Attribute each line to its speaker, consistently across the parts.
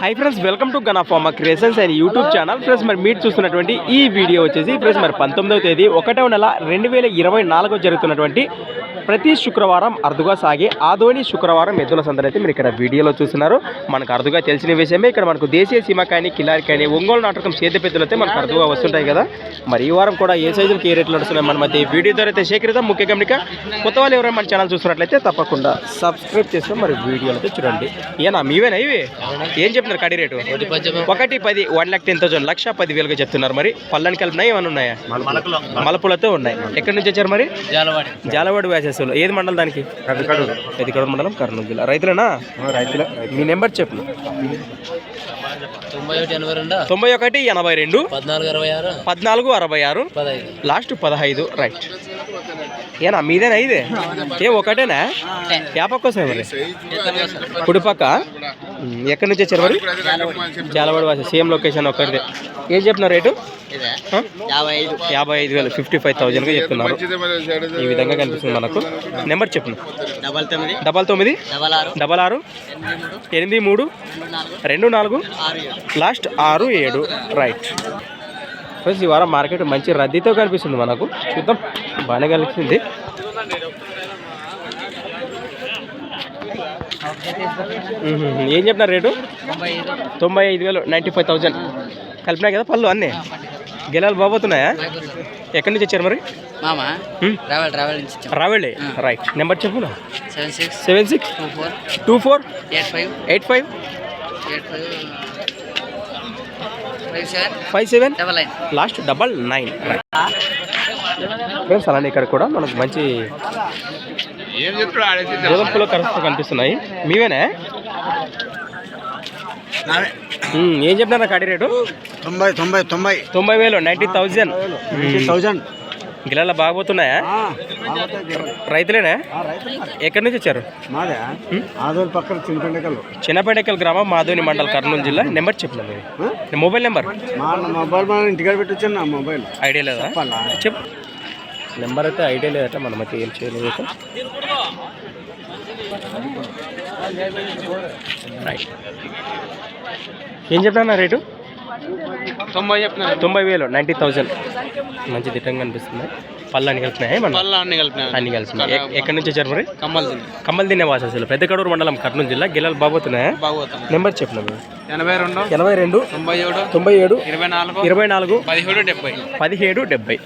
Speaker 1: Hi friends welcome to Gana pharma creations and YouTube channel friends మరి మీరు చూస్తున్నటువంటి ఈ వీడియో వచ్చేసి ఫ్రెండ్స్ మరి పంతొమ్మిదవ తేదీ ఒకటవ నెల రెండు వేల ఇరవై నాలుగో జరుగుతున్నటువంటి ప్రతి శుక్రవారం అరుదుగా సాగే ఆదోని శుక్రవారం ఎద్దుల సందడి అయితే మీరు ఇక్కడ వీడియోలో చూస్తున్నారు. మనకు అరుదుగా తెలిసిన విషయమే ఇక్కడ మనకు దేశీయ సీమ కానీ కిలారి కానీ ఒంగోలు నాటకం సేద పెద్దలు అయితే మనకు అరుదుగా వస్తుంటాయి కదా. మరి ఈ వారం కూడా ఏ సైజులకి ఏ రేట్లు నడుస్తున్నాయి మన మధ్య వీడియో ద్వారా అయితే సేకరిద్దాం. ముఖ్య గమనిక కొత్త వాళ్ళు ఎవరైనా మన ఛానల్ చూస్తున్నట్లయితే తప్పకుండా సబ్స్క్రైబ్ చేస్తాం మరి వీడియోలు అయితే చూడండి. ఏనా మీవేనా ఇవి? ఏం చెప్తున్నారు కడి రేటు? ఒకటి పది వన్ లాక్ టెన్ థౌసండ్ లక్ష పది వేలుగా చెప్తున్నారు మరి. పళ్ళని కలిపినాయి ఏమైనా ఉన్నాయా? మలపులతో ఉన్నాయి. ఎక్కడి నుంచి వచ్చారు మరి? జాలవాడి. వ్యాసెస్లో ఏది మండలం దానికి? ఎదికడ మండలం కర్నూలు జిల్లా. రైతులేనా? రైతులే. మీ నెంబర్ చెప్పు.
Speaker 2: తొంభై ఒకటి ఎనభై రెండు? పద్నాలుగు అరవై ఆరు?
Speaker 1: లాస్ట్ పదహైదు రైట్. ఏనా మీదేనా ఇదే? ఏ ఒకటేనా? యాపక్క వస్తాయి మరి? కుడిపక్క ఎక్కడి నుంచి వచ్చారు మరి? జాలవాడి. వాసి. సేమ్ లొకేషన్ ఒకరిదే ఏం చెప్తున్నారు రేటు?
Speaker 2: యాభై ఐదు
Speaker 1: వేలు ఫిఫ్టీ ఫైవ్ థౌజండ్గా చెప్తున్నారు. ఈ విధంగా కనిపిస్తుంది మనకు. నెంబర్ చెప్పు
Speaker 2: డబల్ తొమ్మిది.
Speaker 1: డబల్ తొమ్మిది.
Speaker 2: డబల్ ఆరు. ఎనిమిది మూడు. రెండు నాలుగు.
Speaker 1: లాస్ట్ ఆరు ఏడు. రైట్. ఫ్రెండ్స్ ఈ వారం మార్కెట్ మంచి రద్దీతో కనిపిస్తుంది మనకు. చూద్దాం. బాగానే కనిపిస్తుంది. మ్మ్. ఏం చెప్పినారు రేటు?
Speaker 2: తొంభై ఐదు.
Speaker 1: తొంభై ఐదు వేలు నైంటీ ఫైవ్ థౌజండ్. కలిపినాయి కదా పళ్ళు అన్నీ. గెలాలు బాబోతున్నాయా ఎక్కడి నుంచి వచ్చారు మరి?
Speaker 2: మామా? నుంచి
Speaker 1: రావెళ్ళే? రైట్. నెంబర్ చెప్పు
Speaker 2: seven six.
Speaker 1: Seven six?
Speaker 2: Two four.
Speaker 1: Two four?
Speaker 2: Eight five.
Speaker 1: Eight five?
Speaker 2: Eight five. Five seven?
Speaker 1: Last double nine. Friends అలానే ఇక్కడ కూడా మనకు మంచి గోధుమ పూల కరస్తూ కనిపిస్తున్నాయి. మీవేనా? ఏం చెప్పినారా కాడి రేటు?
Speaker 3: తొంభై తొంభై తొంభై.
Speaker 1: తొంభై వేలు నైంటీ థౌజండ్.
Speaker 3: థౌజండ్.
Speaker 1: గిలాల బాగపోతున్నాయా రైతులేనా? ఎక్కడి నుంచి వచ్చారు?
Speaker 3: మాదే. ఆదోళ పక్కన చిన్నపెండకలు.
Speaker 1: చిన్నపేటకల్ గ్రామం మాధోని మండల్ కర్నూలు జిల్లా. నెంబర్ చెప్పిన మొబైల్ నెంబర్?
Speaker 3: మొబైల్ ఇంటికాడ నా మొబైల్.
Speaker 1: ఐడియా లేదా? చెప్పు. నెంబర్ అయితే ఐడియా లేదట మనం అయితే ఏం చేయలేదు. రైట్ ఏం చెప్పినా రేటు?
Speaker 2: తొంభై చెప్తున్నా
Speaker 1: తొంభై వేలు నైంటీ థౌజండ్. మంచి దిట్టంగా అనిపిస్తుంది. పళ్ళు అన్ని కలిపినాయి మన
Speaker 2: పళ్ళ అన్ని కలిపినా
Speaker 1: అన్ని కలిసినాయి ఎక్కడి నుంచి వచ్చారు మరి?
Speaker 2: కమ్మలు తిని
Speaker 1: కమ్మలు వాసస్సులు పెద్ద కడూరు మండలం కర్నూలు జిల్లా. గిల్లలు బాబోతున్నాయా
Speaker 2: బాగోతాం
Speaker 1: నెంబర్ చెప్పిన
Speaker 2: ఎనభై రెండు
Speaker 1: ఎనభై రెండు
Speaker 2: తొంభై ఏడు
Speaker 1: తొంభై ఏడు
Speaker 2: ఇరవై నాలుగు
Speaker 1: ఇరవై నాలుగు
Speaker 2: పదిహేడు డెబ్బై.
Speaker 1: పదిహేడు డెబ్బై.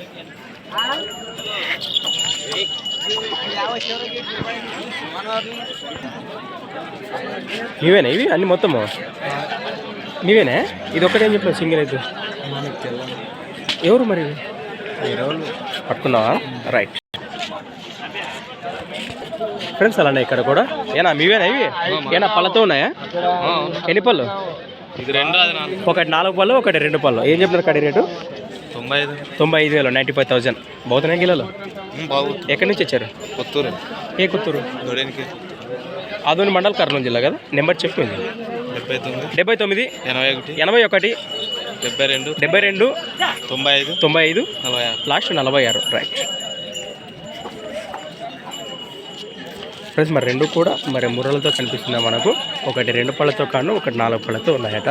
Speaker 1: నీవేనా? ఇవి అన్ని మొత్తము? నీవేనా? ఇది ఒక్కటేం చెప్పినావు సింగిల్ అయితే. ఎవరు మరి? పట్టుకున్నావా? రైట్. ఫ్రెండ్స్ అలానే ఇక్కడ కూడా. ఏనా మీవేనా ఇవి? ఏనా పళ్ళతో ఉన్నాయా? ఎన్ని పళ్ళు? ఒకటి నాలుగు పళ్ళు ఒకటి రెండు పళ్ళు. ఏం చెప్తున్నారు కడి రేటు?
Speaker 2: తొంభై ఐదు.
Speaker 1: తొంభై ఐదు వేలు నైంటీ ఫైవ్ థౌసండ్
Speaker 2: బాగుంది
Speaker 1: ఎక్కడి నుంచి వచ్చారు?
Speaker 2: కొత్తూరు.
Speaker 1: ఏ కుత్తూరు? ఆదోని మండల్ కర్నూలు జిల్లా కదా? నెంబర్ చెప్పింది
Speaker 2: డెబ్బై తొమ్మిది.
Speaker 1: డెబ్బై తొమ్మిది
Speaker 2: ఎనభై ఒకటి.
Speaker 1: ఎనభై ఒకటి
Speaker 2: డెబ్బై రెండు.
Speaker 1: డెబ్బై రెండు
Speaker 2: తొంభై ఐదు.
Speaker 1: తొంభై ఐదు
Speaker 2: నలభై ఆరు.
Speaker 1: లాస్ట్ నలభై ఆరు. రైట్ ఫ్రెండ్స్ మరి రెండు కూడా మరి ముర్రలతో కనిపిస్తుంది మనకు. ఒకటి రెండు పళ్ళతో కాను ఒకటి నాలుగు పళ్ళతో ఉన్నాయట.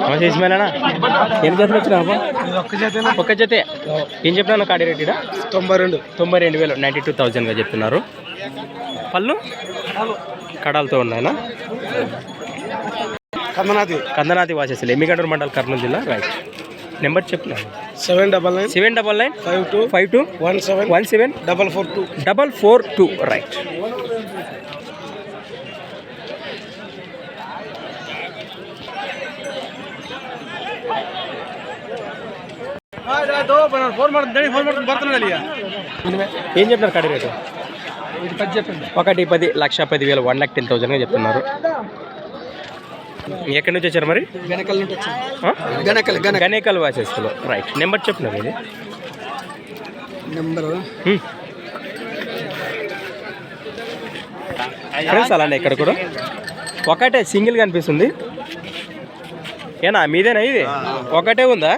Speaker 1: నమస్తే ఇస్మాయిలేనా ఎన్ని జతలు వచ్చినావు ఒక్క జతే. ఏం చెప్పినా కాడి రేటు ఈడ?
Speaker 3: తొంభై రెండు.
Speaker 1: తొంభై రెండు వేలు నైంటీ టూ థౌజండ్గా చెప్తున్నారు. పళ్ళు? కడాలతో ఉన్నాయనా?
Speaker 3: కందనాది
Speaker 1: కందనాది వాసేసి ఎమ్మిగడూరు మండల్ కర్నూలు జిల్లా? రైట్ నెంబర్ చెప్తున్నా
Speaker 3: seven double nine.
Speaker 1: Seven double nine?
Speaker 3: Five two.
Speaker 1: Five two?
Speaker 3: One seven.
Speaker 1: One seven?
Speaker 3: Double four two.
Speaker 1: Double four two. Right ఏం చెప్తున్నారు కడి రేటు? ఒకటి పది లక్ష పది వేలు వన్ లాక్ టెన్ థౌజండ్గా చెప్తున్నారు. ఎక్కడి నుంచి వచ్చారు మరి?
Speaker 3: గనకల్ వచ్చింది
Speaker 1: ఆ?
Speaker 3: గనకల్
Speaker 1: గణేకల్ రైట్ నెంబర్ చెప్తున్నారు ఇది?
Speaker 3: నెంబరు.
Speaker 1: ఫ్రెండ్స్ అలానే ఇక్కడ కూడా. ఒకటే సింగిల్ కనిపిస్తుంది. ఏనా మీదేనా ఇది? ఒకటే ఉందా?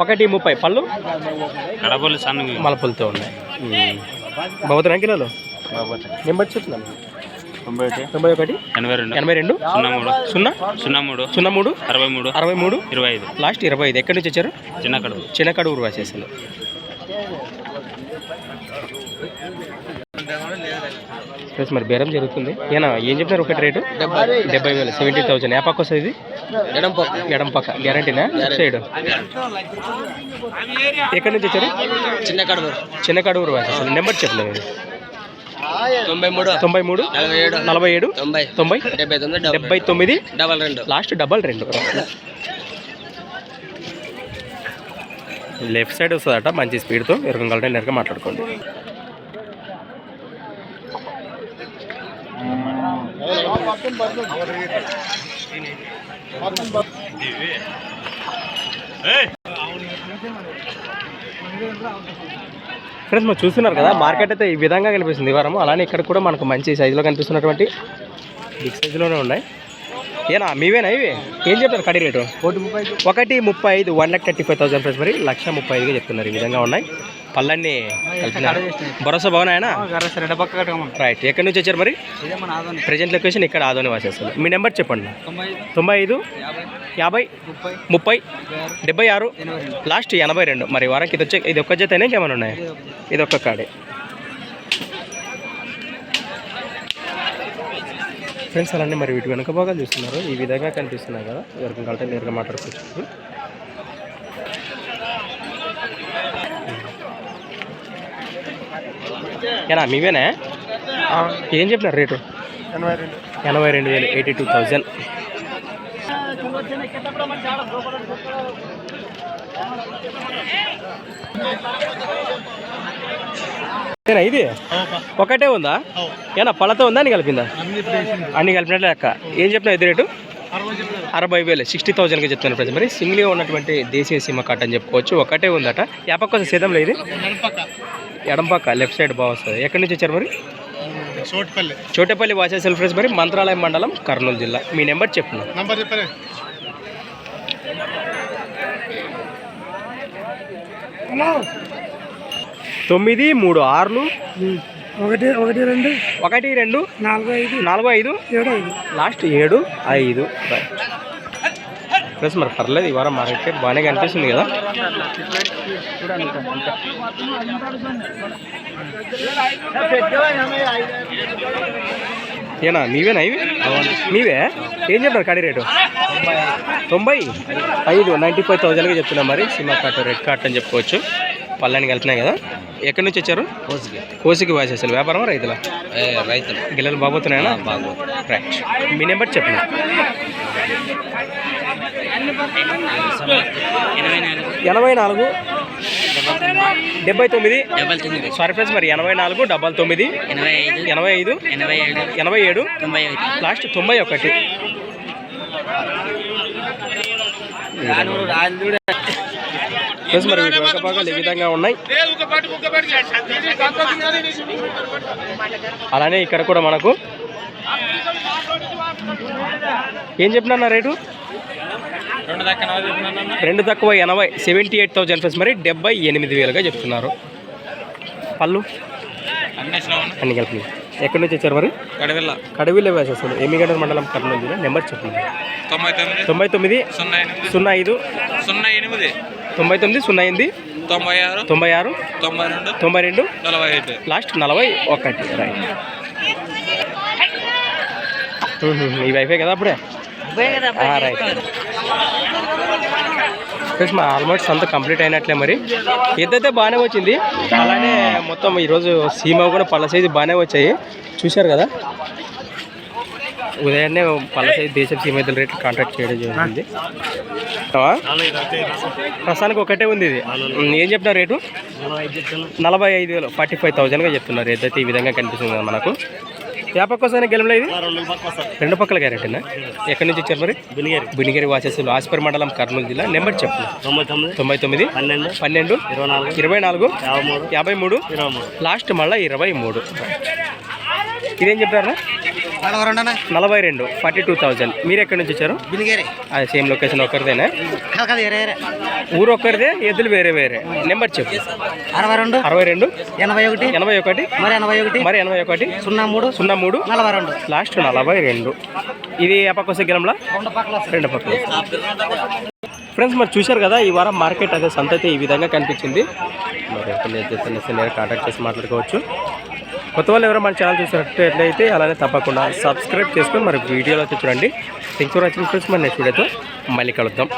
Speaker 1: ఒకటి ముప్పై. పళ్ళు?
Speaker 2: కడపల్లి సన్నగా
Speaker 1: మలపులతో ఉన్నాయి. బాగుతున్నా కిలోలు నేను బట్టి
Speaker 2: తొంభై ఒకటి. ఎనభై రెండు.
Speaker 1: ఎనభై రెండు.
Speaker 2: సున్నా మూడు.
Speaker 1: సున్నా?
Speaker 2: సున్నా మూడు.
Speaker 1: సున్నా మూడు.
Speaker 2: అరవై మూడు.
Speaker 1: అరవై మూడు.
Speaker 2: ఇరవై ఐదు.
Speaker 1: లాస్ట్ ఇరవై ఐదు. ఎక్కడి నుంచి వచ్చారు?
Speaker 2: చిన్న కడుపు
Speaker 1: చిన్న కడుగురు వాసేసాను ప్లస్ మరి బేరం జరుగుతుంది. ఏనా ఏం చెప్పినారు ఒకటి రేటు? డెబ్బై వేలు. సెవెంటీ థౌసండ్ ఏ పక్క వస్తుంది ఇది?
Speaker 3: ఎడం పక్క.
Speaker 1: ఎడం పక్క గ్యారంటీనా సైడ్ ఎక్కడి నుంచి వచ్చారు?
Speaker 3: చిన్న కడుపు
Speaker 1: చిన్న వాసేసాను నెంబర్ చెప్పలేదు
Speaker 3: తొంభై మూడు
Speaker 1: తొంభై మూడు
Speaker 3: నలభై ఏడు
Speaker 1: నలభై ఏడు
Speaker 3: తొంభై
Speaker 1: తొంభై
Speaker 3: డెబ్బై తొమ్మిది డెబ్బై.
Speaker 1: డెబ్బై తొమ్మిది
Speaker 3: డబల్ రెండు.
Speaker 1: లాస్ట్ డబల్ రెండు. లెఫ్ట్ సైడ్ వస్తుందట మంచి స్పీడ్తో ఎరగగలటే నేరుగా మాట్లాడుకోండి. ఫ్రెండ్స్ మీరు చూస్తున్నారు కదా మార్కెట్ అయితే ఈ విధంగా కనిపిస్తుంది. ఈ వారం అలానే ఇక్కడ కూడా మనకు మంచి సైజులో కనిపిస్తున్నటువంటి బిగ్ సైజులోనే ఉన్నాయి. ఏనా? మీవేనా ఇవి? ఏం చెప్తారు కడి రేటు? ఒకటి ముప్పై ఐదు one lakh thirty five thousand friends మరి లక్ష ముప్పై ఐదుగా చెప్తున్నారు. ఈ విధంగా ఉన్నాయి. పళ్ళన్నీ కలిపిన భరోసా
Speaker 3: రెండు పక్క
Speaker 1: రైట్. ఎక్కడి నుంచి వచ్చారు మరి? ప్రజెంట్ లొకేషన్ ఇక్కడ ఆదోని వాసేస్తారు. మీ నెంబర్ చెప్పండి
Speaker 3: తొంభై
Speaker 1: ఐదు.
Speaker 3: యాభై. ముప్పై. డెబ్బై ఆరు.
Speaker 1: లాస్ట్ ఎనభై రెండు. మరి వారానికి ఇది వచ్చే ఇది ఒక్క జత అయినా ఇంకేమైనా ఉన్నాయి.
Speaker 3: ఇది
Speaker 1: ఒక్క కాడే. ఫ్రెండ్స్ అలానే మరి వీటి వెనుక భాగాలు చూస్తున్నారు. ఈ విధంగా కనిపిస్తున్నాయి కదా. ఎవరికి కలితే నేరుగా మాట్లాడుకోవచ్చు. ఏనా మీవేనా? ఏం చెప్పినారు రేటు?
Speaker 3: ఎనభై రెండు.
Speaker 1: వేలు ఎయిటీ టూ థౌజండ్. ఏనా ఇది? ఒకటే ఉందా? ఏనా పళ్ళతో ఉందా? అని కలిపిందా? అన్ని కలిపినట్లే. లెక్క ఏం చెప్తున్నా ఇది రేటు? అరవై వేలు సిక్స్టీ థౌజండ్గా చెప్తాను ప్రజలు. మరి సింగిల్గా ఉన్నటువంటి దేశీయ సీమ కట్ అని చెప్పుకోవచ్చు. ఒకటే ఉందట. ఏ పక్క వస్తుంది సేదంలో ఇది? ఎడం పక్క లెఫ్ట్ సైడ్ బాగా వస్తుంది. ఎక్కడి నుంచి వచ్చారు మరి?
Speaker 3: చోటుపల్లి.
Speaker 1: చోటపల్లి వాసే సెల్ఫ్రెస్ మరి మంత్రాలయం మండలం కర్నూలు జిల్లా. మీ నెంబర్ చెప్పిన
Speaker 3: నంబర్ చెప్పారు.
Speaker 1: తొమ్మిది మూడు ఆరులు.
Speaker 3: ఒకటి ఒకటి రెండు
Speaker 1: ఒకటి రెండు
Speaker 3: నాలుగు ఐదు
Speaker 1: నాలుగు ఐదు
Speaker 3: ఏడు ఐదు.
Speaker 1: లాస్ట్ ఏడు ఐదు. ప్లస్ మరి పర్లేదు ఈ వారం మార్కెట్ బాగానే కనిపిస్తుంది కదా. ఏనా మీవేనా ఇవి? మీవే ఏం చెప్పారు కడి రేటు? తొంభై? ఐదు నైంటీ ఫైవ్ థౌజండ్గా చెప్తున్నా మరి. సినిమా కార్ట్ రెడ్ కార్ట్ అని చెప్పుకోవచ్చు. పళ్ళని కలిపినాయి కదా. ఎక్కడి నుంచి వచ్చారు? కోసికి వాసేసారు వ్యాపారం రైతుల?
Speaker 3: రైతులు.
Speaker 1: గిల్లలు బాగుతున్నాయనా రైట్. మీ నెంబర్ చెప్పండి. ఎనభై నాలుగు డెబ్బై తొమ్మిది. సారీ ఫ్రెండ్స్ మరి ఎనభై నాలుగు డబల్ తొమ్మిది
Speaker 3: ఎనభై ఐదు
Speaker 1: ఎనభై ఐదు
Speaker 3: ఎనభై ఏడు
Speaker 1: లాస్ట్ తొంభై ఒకటి. ఫ్రెండ్స్ మరి వీటి భాగాలు ఈ విధంగా ఉన్నాయి? అలానే ఇక్కడ కూడా మనకు ఏం చెప్పినా రేటు?
Speaker 2: రెండు
Speaker 1: తక్కువ ఎనభై సెవెంటీ ఎయిట్ థౌజండ్ ఫ్రెండ్స్ మరి డెబ్బై ఎనిమిది వేలుగా చెప్తున్నారు. పళ్ళు? అన్ని కలిపి ఎక్కడి నుంచి వచ్చారు మరి?
Speaker 2: కడవెల్ల.
Speaker 1: కడవిలో వేసేస్తారు ఎమ్మిగడ్డ మండలం కర్నూలు నెంబర్ చెప్పండి.
Speaker 2: తొంభై తొమ్మిది. సున్నా
Speaker 1: ఐదు.
Speaker 2: సున్నా ఎనిమిది.
Speaker 1: తొంభై తొమ్మిది సున్నా ఎనిమిది
Speaker 2: తొంభై ఆరు
Speaker 1: తొంభై ఆరు
Speaker 2: తొంభై రెండు
Speaker 1: తొంభై రెండు
Speaker 2: నలభై ఐదు
Speaker 1: లాస్ట్ నలభై ఒకటి రైట్ ఈ వైఫే కదా అప్పుడే? రైట్ ఫ్రెండ్స్ మా ఆల్మోస్ట్ అంతా కంప్లీట్ అయినట్లే మరి. ఎద్దైతే బాగానే వచ్చింది అలానే మొత్తం ఈరోజు సీమ కూడా పళ్ళ సైజు బాగానే వచ్చాయి. చూశారు కదా? ఉదయాన్నే సైజు దేశ సీమైతుల రేట్లు కాంటాక్ట్ చేయడం జరిగింది? ప్రస్తుతానికి ఒకటే ఉంది ఇది. ఏం చెప్తున్నారు రేటు? నలభై ఐదు వేలు ఫార్టీ ఫైవ్ థౌజండ్గా చెప్తున్నారు. ఏదైతే ఈ విధంగా కనిపిస్తుంది మనకు. ఏ పక్క వస్తాయి గెలంలో ఇది? రెండు పక్కల గ్యారెంటీనా? ఎక్కడి నుంచి వచ్చారు మరి?
Speaker 4: బినిగేరి.
Speaker 1: బునిగిరి వాసేసులు ఆస్పర్ మండలం కర్నూలు జిల్లా. నెంబర్ చెప్పు
Speaker 4: తొంభై తొమ్మిది పన్నెండు
Speaker 1: పన్నెండు
Speaker 4: ఇరవై నాలుగు
Speaker 1: ఇరవై నాలుగు
Speaker 4: యాభై మూడు
Speaker 1: లాస్ట్ మళ్ళీ ఇరవై మూడు. ఇదేం చెప్పారా?
Speaker 4: నలభై రెండు
Speaker 1: ఫార్టీ టూ థౌజండ్. మీరు ఎక్కడి నుంచి వచ్చారు? అది సేమ్ లొకేషన్
Speaker 4: ఎరే
Speaker 1: ఊరు ఒక్కరిదే ఎద్దులు వేరే వేరే. నెంబర్ చెప్పు.
Speaker 4: అరవై రెండు
Speaker 1: అరవై రెండు
Speaker 4: ఎనభై ఒకటి
Speaker 1: ఎనభై ఒకటి
Speaker 4: మరి ఎనభై ఒకటి
Speaker 1: మరి ఎనభై ఒకటి
Speaker 4: సున్నా మూడు
Speaker 1: సున్నా మూడు
Speaker 4: నలభై రెండు.
Speaker 1: లాస్ట్ నలభై రెండు. ఇది ఏ పక్క వస్తే గెలంలా?
Speaker 4: రెండు పక్కల
Speaker 1: రెండు పక్కల ఫ్రెండ్స్ మరి చూశారు కదా ఈ వారం మార్కెట్ అదే సంత అయితే ఈ విధంగా కనిపించింది. మరి నేరుగా కాంటాక్ట్ చేసి మాట్లాడుకోవచ్చు. కొత్త వాళ్ళు ఎవరో మన ఛానల్ చూసినట్లయితే అలానే తప్పకుండా సబ్స్క్రైబ్ చేసుకుని మరి వీడియోలో చూడండి. థ్యాంక్ ఫర్ వాచింగ్ ఫ్రెండ్స్ మరి నెక్స్ట్ వీడియోతో మళ్ళీ కలుద్దాం.